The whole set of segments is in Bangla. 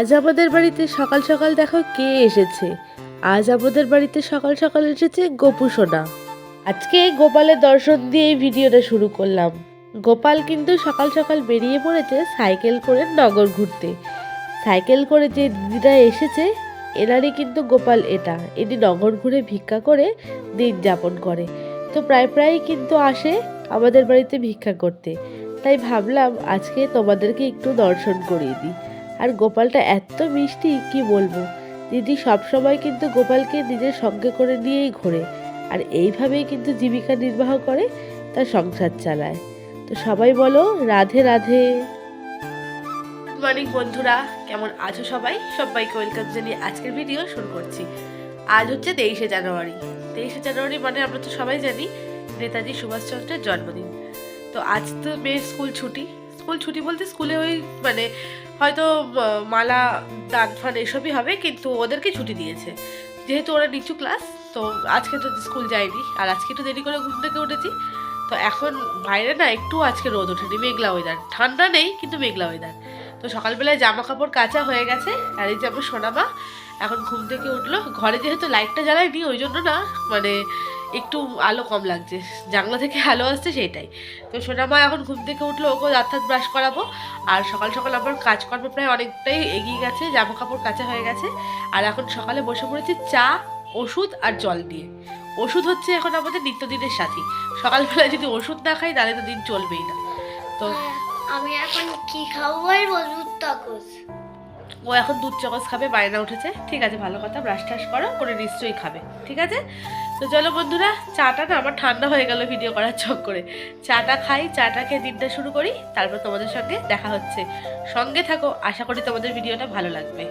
আজ আমাদের বাড়িতে সকাল সকাল দেখো কে এসেছে। আজ আমাদের বাড়িতে সকাল সকাল এসেছে গোপু সোনা। আজকে গোপালের দর্শন দিয়ে এই ভিডিওটা শুরু করলাম। গোপাল কিন্তু সকাল সকাল বেরিয়ে পড়েছে সাইকেল করে নগর ঘুরতে। সাইকেল করে যে দিদিরা এসেছে, এনারই কিন্তু গোপাল এটা। এটি নগর ঘুরে ভিক্ষা করে দিন যাপন করে। তো প্রায় প্রায় কিন্তু আসে আমাদের বাড়িতে ভিক্ষা করতে। তাই ভাবলাম আজকে তোমাদেরকে একটু দর্শন করিয়ে দিই। আর গোপালটা এত মিষ্টি, কি বলব? দিদি সবসময় কিন্তু গোপালকে নিজের সঙ্গে করে নিয়েই ঘোরে। আর এইভাবেই কিন্তু জীবিকা নির্বাহ করে, তার সংসার চালায়। তো সবাই বলো, রাধে রাধে। গুড মর্নিং বন্ধুরা। কেমন আছো সবাই? সবাইকে ওয়েলকাম জানিয়ে আজকের ভিডিও শুরু করছি। আজ হচ্ছে তেইশে জানুয়ারি। তেইশে জানুয়ারি মানে আমরা তো সবাই জানি, নেতাজি সুভাষচন্দ্রের জন্মদিন। তো আজ তো মেয়ের স্কুল ছুটি। স্কুল ছুটি বলতে স্কুলে ওই মানে হয়তো মালা, দান ফান এসবই হবে, কিন্তু ওদেরকে ছুটি দিয়েছে। যেহেতু ওরা নিচু ক্লাস তো আজকে তো স্কুল যায়নি। আর আজকে একটু দেরি করে ঘুম থেকে উঠেছি। তো এখন বাইরে না, একটু আজকে রোদ ওঠেনি, মেঘলা ওয়েদার ঠান্ডা নেই, কিন্তু মেঘলা ওয়েদার তো সকালবেলায় জামা কাপড় কাঁচা হয়ে গেছে, আর এই যে আমার সোনামা এখন ঘুম থেকে উঠল। ঘরে যেহেতু লাইটটা জ্বালায়নি ওই জন্য না মানে একটু আলো কম লাগছে। জানলা থেকে আলো আসছে সেটাই তো সোনামা এখন ঘুম থেকে উঠল ওকে দাঁত ব্রাশ করাবো। আর সকাল সকাল আমার কাজকর্ম প্রায় অনেকটাই এগিয়ে গেছে জামা কাপড় কাচা হয়ে গেছে। আর এখন সকালে বসে পড়েছি চা ওষুধ আর জল দিয়ে। ওষুধ হচ্ছে এখন আমাদের নিত্যদিনের সাথী। সকালবেলায় যদি ওষুধ না খাই তাহলে তো দিন চলবেই না। তো হ্যাঁ, আমি এখন কি খাব বলব তাকস ও এখন দুধ চামচ খাবে, বায়না উঠেছে। ঠিক আছে, ভালো কথা ব্রাশ টাশ করো, করে নিশ্চয়ই খাবে। ঠিক আছে? তো চলো বন্ধুরা, চাটা না আমার ঠান্ডা হয়ে গেল ভিডিও করার চক করে। চাটা খাই, চাটা খেয়ে দিনটা শুরু করি, তারপর তোমাদের সঙ্গে দেখা হচ্ছে। সঙ্গে থাকো, আশা করি তোমাদের ভিডিওটা ভালো লাগবে।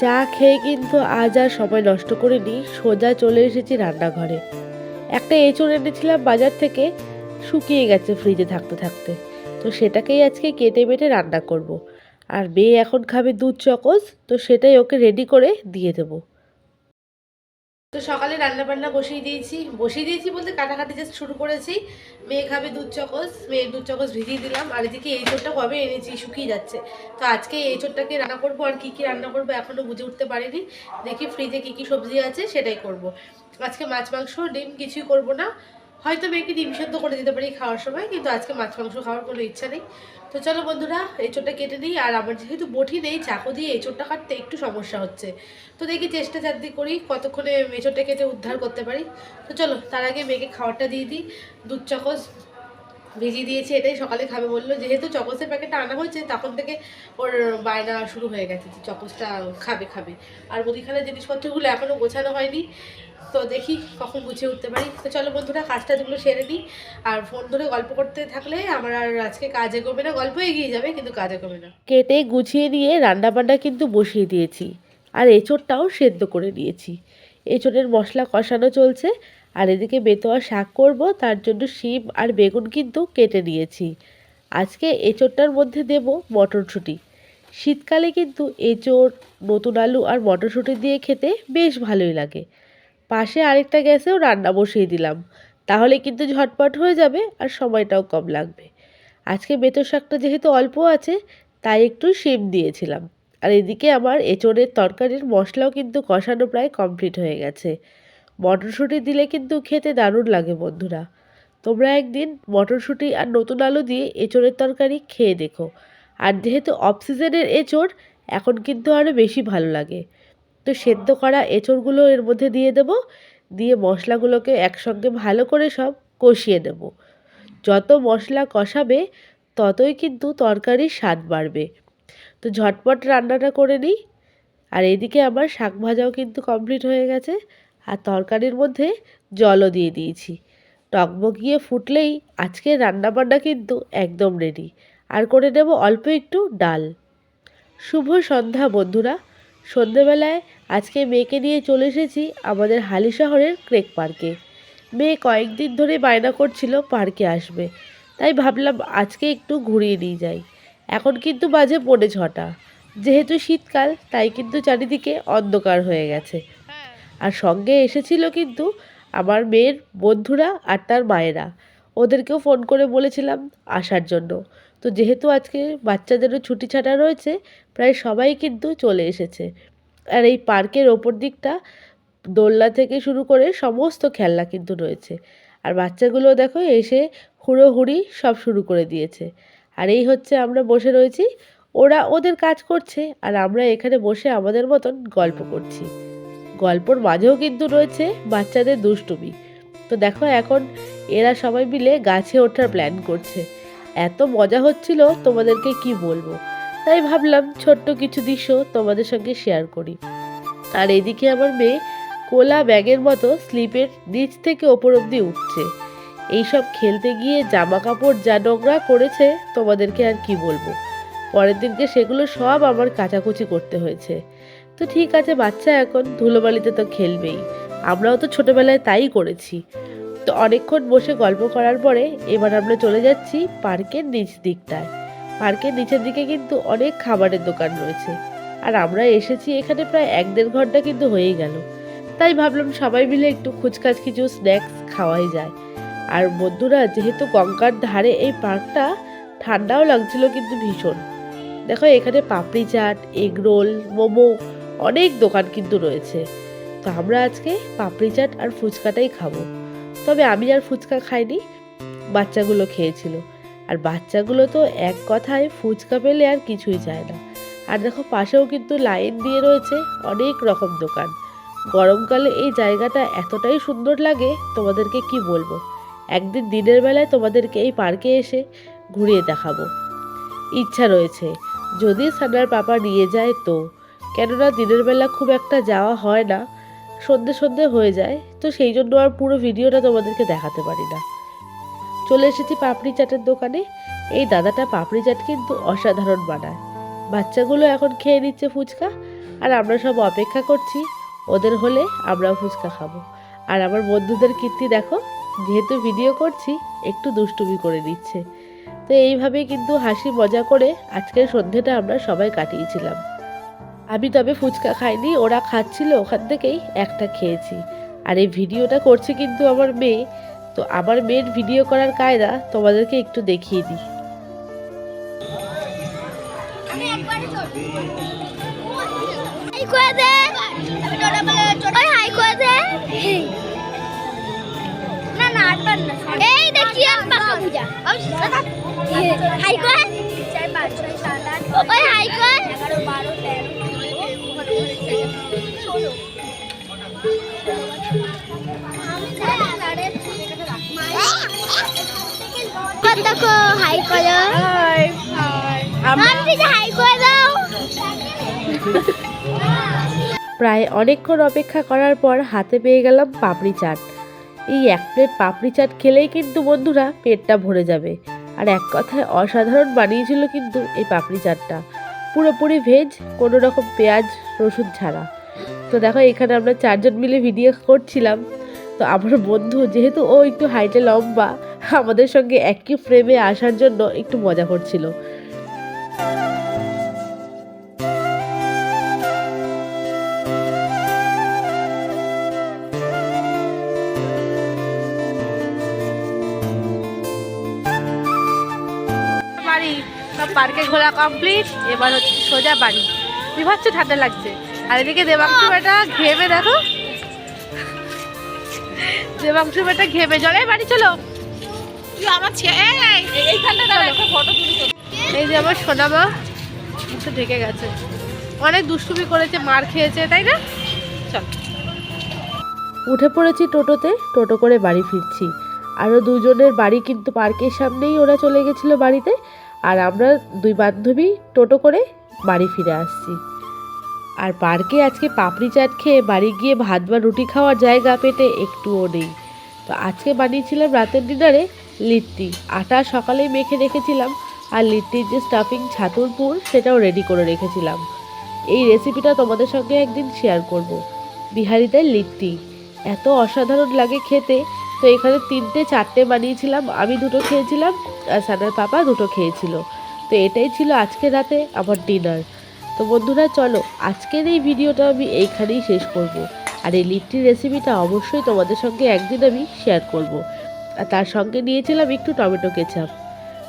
চা খেয়ে কিন্তু আজ আর সময় নষ্ট করিনি, সোজা চলে এসেছি রান্নাঘরে। একটা এঁচড় এনেছিলাম বাজার থেকে, শুকিয়ে গেছে ফ্রিজে থাকতে থাকতে তো সেটাকেই আজকে কেটে বেটে রান্না করব। আর মেয়ে এখন খাবে দুধ চকস, তো সেটাই ওকে রেডি করে দিয়ে দেবো তো সকালে রান্না বান্না বসিয়ে দিয়েছি। বসিয়ে দিয়েছি বলতে কাটাকাটি জাস্ট শুরু করেছি। মেয়ে খাবে দুধ চকস, মেয়ের দুধ চকস ভিজিয়ে দিলাম। আর এদিকে এই চোরটা কবে এনেছি শুকিয়ে যাচ্ছে। তো আজকে এই চোরটাকে রান্না করব। আর কী কী রান্না করব এখনও বুঝে উঠতে পারিনি। দেখি ফ্রিজে কী কী সবজি আছে, সেটাই করব। আজকে মাছ, মাংস, ডিম কিছুই করব না। হয়তো মেয়েকে ডিম সেদ্ধ করে দিতে পারি খাওয়ার সময়, কিন্তু আজকে মাছ মাংস খাওয়ার কোনো ইচ্ছা নেই। তো চলো বন্ধুরা, এঁচোড়টা কেটে নিই, আর আমার যেহেতু বটি নেই, চাকু দিয়ে এঁচোড়টা কাটতে একটু সমস্যা হচ্ছে। তো দেখি চেষ্টা চারদি করি, কতক্ষণে এঁচোড়টা কেটে উদ্ধার করতে পারি। তো চলো, তার আগে মেয়েকে খাবারটা দিয়ে দিই, দুধ চকস ভিজিয়ে দিয়েছি, এটাই সকালে খাবে বলল। যেহেতু চকসের প্যাকেটটা আনা হয়েছে, তখন থেকে ওর বায়না শুরু হয়ে গেছে যে চকসটা খাবে খাবে। আর মুদিখানার জিনিসপত্রগুলো এখনও গোছানো হয়নি। তো দেখি কখন গুছিয়ে উঠতে পারি। তো চলো বন্ধুরা কাজ টাজগুলো সেরে নিই আর ফোন ধরে গল্প করতে থাকলে আমার আর আজকে কাজে কমে না। গল্প এগিয়ে যাবে, কিন্তু কাজে কমে না। কেটে গুছিয়ে নিয়ে রান্না বান্না কিন্তু বসিয়ে দিয়েছি। আর এঁচোড়টাও সেদ্ধ করে নিয়েছি। এঁচোড়ের মশলা কষানো চলছে। আর এদিকে বেতোয়া শাক করব, তার জন্য শিম আর বেগুন কিন্তু কেটে নিয়েছি। আজকে এঁচোড়টার মধ্যে দেব মটরশুঁটি। শীতকালে কিন্তু এঁচোড়, নতুন আলু আর মটরশুঁটি দিয়ে খেতে বেশ ভালোই লাগে। পাশে আরেকটা গ্যাসেও রান্না বসিয়ে দিলাম। তাহলে কিন্তু ঝটপট হয়ে যাবে আর সময়টাও কম লাগবে। আজকে বেতর শাকটা যেহেতু অল্প আছে, তাই একটু শিম দিয়েছিলাম। আর এদিকে আমার এঁচোড়ের তরকারির মশলাও কিন্তু কষানো প্রায় কমপ্লিট হয়ে গেছে। মটরশুঁটি দিলে কিন্তু খেতে দারুণ লাগে বন্ধুরা। তোমরা একদিন মটরশুঁটি আর নতুন আলু দিয়ে এঁচোড়ের তরকারি খেয়ে দেখো। আর যেহেতু অফ সিজনের এঁচোড়, এখন কিন্তু আরও বেশি ভালো লাগে। তো সেদ্ধ করা এঁচোড়গুলো এর মধ্যে দিয়ে দেব, দিয়ে মশলাগুলোকে একসঙ্গে ভালো করে সব কষিয়ে নেব। যত মশলা কষাবে, ততই কিন্তু তরকারির স্বাদ বাড়বে। তো ঝটপট রান্নাটা করে নিই। আর এদিকে আমার শাক ভাজাও কিন্তু কমপ্লিট হয়ে গেছে। আর তরকারির মধ্যে জলও দিয়ে দিয়েছি। টকবগিয়ে ফুটলেই আজকে রান্নাবান্না কিন্তু একদম রেডি আর করে নেব অল্প একটু ডাল। শুভ সন্ধ্যা, বন্ধুরা। সন্ধেবেলায় আজকে মেয়েকে নিয়ে চলে এসেছি আমাদের হালি শহরের ক্রেক পার্কে। মেয়ে কয়েকদিন ধরে বায়না করছিল পার্কে আসবে। তাই ভাবলাম আজকে একটু ঘুরিয়ে নিয়ে যাই। এখন কিন্তু বাজে পৌনে ছটা। যেহেতু শীতকাল, তাই কিন্তু চারিদিকে অন্ধকার হয়ে গেছে। আর সঙ্গে এসেছিল কিন্তু আমার মেয়ের বন্ধুরা আর তার মায়েরা। ওদেরকেও ফোন করে বলেছিলাম আসার জন্য। তো যেহেতু আজকে বাচ্চাদেরও ছুটি ছাটা রয়েছে, প্রায় সবাই কিন্তু চলে এসেছে। আর এই পার্কের ওপর দিকটা দোলনা থেকে শুরু করে সমস্ত খেলনা কিন্তু রয়েছে। আর বাচ্চাগুলো দেখো এসে হুড়োহুড়ি সব শুরু করে দিয়েছে। আর এই হচ্ছে আমরা বসে রয়েছি, ওরা ওদের কাজ করছে, আর আমরা এখানে বসে আমাদের মতন গল্প করছি। গল্পর মাঝেও কিন্তু রয়েছে বাচ্চাদের দুষ্টুমি। তো দেখো এখন এরা সবাই মিলে গাছে ওঠার প্ল্যান করছে। এত মজা হচ্ছিল তোমাদেরকে কি বলব? তাই ভাবলাম ছোট্ট কিছু দৃশ্য তোমাদের সঙ্গে শেয়ার করি। আর এদিকে আমার মেয়ে কোলা ব্যাগের মতো স্লিপের নিচ থেকে ওপর অব্দি উঠছে। এইসব খেলতে গিয়ে জামা কাপড় যা নোংরা করেছে তোমাদেরকে আর কি বলব? পরের দিনকে সেগুলো সব আমার কাচাকুচি করতে হয়েছে। তো ঠিক আছে, বাচ্চা এখন ধুলোবালিতে তো খেলবেই। আমরাও তো ছোটবেলায় তাই করেছি। তো অনেকক্ষণ বসে গল্প করার পরে এবার আমরা চলে যাচ্ছি পার্কের নিচ দিকটায়। পার্কের নিচের দিকে কিন্তু অনেক খাবারের দোকান রয়েছে। আর আমরা এসেছি এখানে প্রায় এক দেড় ঘণ্টা কিন্তু হয়েই গেল। তাই ভাবলাম সবাই মিলে একটু খুচকাচ কিছু স্ন্যাক্স খাওয়াই যায়। আর বন্ধুরা, যেহেতু গঙ্গার ধারে এই পার্কটা, ঠান্ডাও লাগছিল কিন্তু ভীষণ। দেখো এখানে পাপড়ি চাট, এগ রোল, মোমো অনেক দোকান কিন্তু রয়েছে। তো আমরা আজকে পাপড়ি চাট আর ফুচকাটাই খাব। তবে আমি আর ফুচকা খাইনি, বাচ্চাগুলো খেয়েছিল। আর বাচ্চাগুলো তো এক কথায় ফুচকা পেলে আর কিছুই চায় না। আর দেখো পাশেও কিন্তু লাইন দিয়ে রয়েছে অনেক রকম দোকান। গরমকালে এই জায়গাটা এতটাই সুন্দর লাগে, তোমাদেরকে কি বলব? একদিন দিনের বেলায় তোমাদেরকে এই পার্কে এসে ঘুরিয়ে দেখাবো। ইচ্ছা রয়েছে। যদি সানার পাপা নিয়ে যায় তো? কেননা দিনের বেলা খুব একটা যাওয়া হয় না, সন্ধে সন্ধে হয়ে যায়, তো সেই জন্য আর পুরো ভিডিওটা তোমাদেরকে দেখাতে পারি না। চলে এসেছি পাপড়ি চাটের দোকানে, এই দাদাটা পাপড়ি চাট কিন্তু অসাধারণ বানায়। বাচ্চাগুলো এখন খেয়ে নিচ্ছে ফুচকা, আর আমরা সব অপেক্ষা করছি, ওদের হলে আমরাও ফুচকা খাব। আর আমার বন্ধুদের কীর্তি দেখো, যেহেতু ভিডিও করছি, একটু দুষ্টুমি করে নিচ্ছে। তো এইভাবেই কিন্তু হাসি মজা করে আজকের সন্ধ্যেটা আমরা সবাই কাটিয়েছিলাম। আমি তবে ফুচকা খাইনি ওরা খাচ্ছিল ওখান থেকেই একটা খেয়েছি। আর এই ভিডিওটা করছে কিন্তু আমার মেয়ে। তো আমার মেয়ের ভিডিও করার কায়দা তোমাদেরকে একটু দেখিয়ে দিই। হাই করে এই দেখি আর পাকা পূজা। হাই হাই দেখো হাই করো আমরা আমি হাই করে দাও প্রায় অনেকক্ষণ অপেক্ষা করার পর হাতে পেয়ে গেলাম পাপড়ি চাট। এই এক প্লেট পাপড়ি চাট খেলেই কিন্তু বন্ধুরা পেটটা ভরে যাবে। আর এক কথায় অসাধারণ বানিয়েছিল কিন্তু এই পাপড়ি চাটটা। পুরোপুরি ভেজ কোনো রকম পেঁয়াজ রসুন ছাড়া। তো দেখো, এখানে আমরা চারজন মিলে ভিডিও করছিলাম। তো আমার বন্ধু যেহেতু ও একটু হাইটে লম্বা, আমাদের সঙ্গে একই ফ্রেমে আসার জন্য একটু মজা করছিল। পার্কে ঘোরা কমপ্লিট এবার হচ্ছে সোজা বাড়ি। বিভৎস ঠান্ডা লাগছে? আর এদিকে দেবাংশু বেটা ঘেমে দেখো। দেবাংশু বেটা ঘেমে জলে বাড়ি চলো। আমার এই যে আমার সোনামা মুখে ঢেকে গেছে। অনেক দুষ্টুমি করেছে মার খেয়েছে তাই না? চল। উঠে পড়েছি টোটোতে টোটো করে বাড়ি ফিরছি। আরও দুজনের বাড়ি কিন্তু পার্কের সামনেই ওরা চলে গেছিল বাড়িতে। আর আমরা দুই বান্ধবী টোটো করে বাড়ি ফিরে আসছি। আর পার্কে আজকে পাপড়ি চাট খেয়ে বাড়ি গিয়ে ভাত বা রুটি খাওয়ার জায়গা পেটে একটুও নেই। তো আজকে বানিয়েছিলাম রাতের ডিনারে লিট্টি। আটা সকালেই মেখে রেখেছিলাম আর লিট্টির যে স্টাফিং ছাতুর পুর, সেটাও রেডি করে রেখেছিলাম। এই রেসিপিটা তোমাদের সঙ্গে একদিন শেয়ার করব। বিহারিদের লিট্টি। এত অসাধারণ লাগে খেতে। তো এখানে তিনটে, চারটে বানিয়েছিলাম। আমি দুটো খেয়েছিলাম আর সানার পাপা দুটো খেয়েছিল। তো এটাই ছিল আজকে রাতে আমার ডিনার তো বন্ধুরা, চলো আজকের এই ভিডিওটা আমি এইখানেই শেষ করব। আর এই লিট্টির রেসিপিটা অবশ্যই তোমাদের সঙ্গে একদিন আমি শেয়ার করব। আর তার সঙ্গে নিয়েছিলাম একটু টমেটো কেচাপ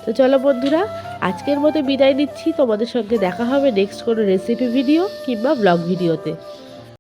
তো চলো বন্ধুরা, আজকের মতো বিদায় নিচ্ছি। তোমাদের সঙ্গে দেখা হবে নেক্সট কোনো রেসিপি ভিডিও কিংবা ব্লগ ভিডিওতে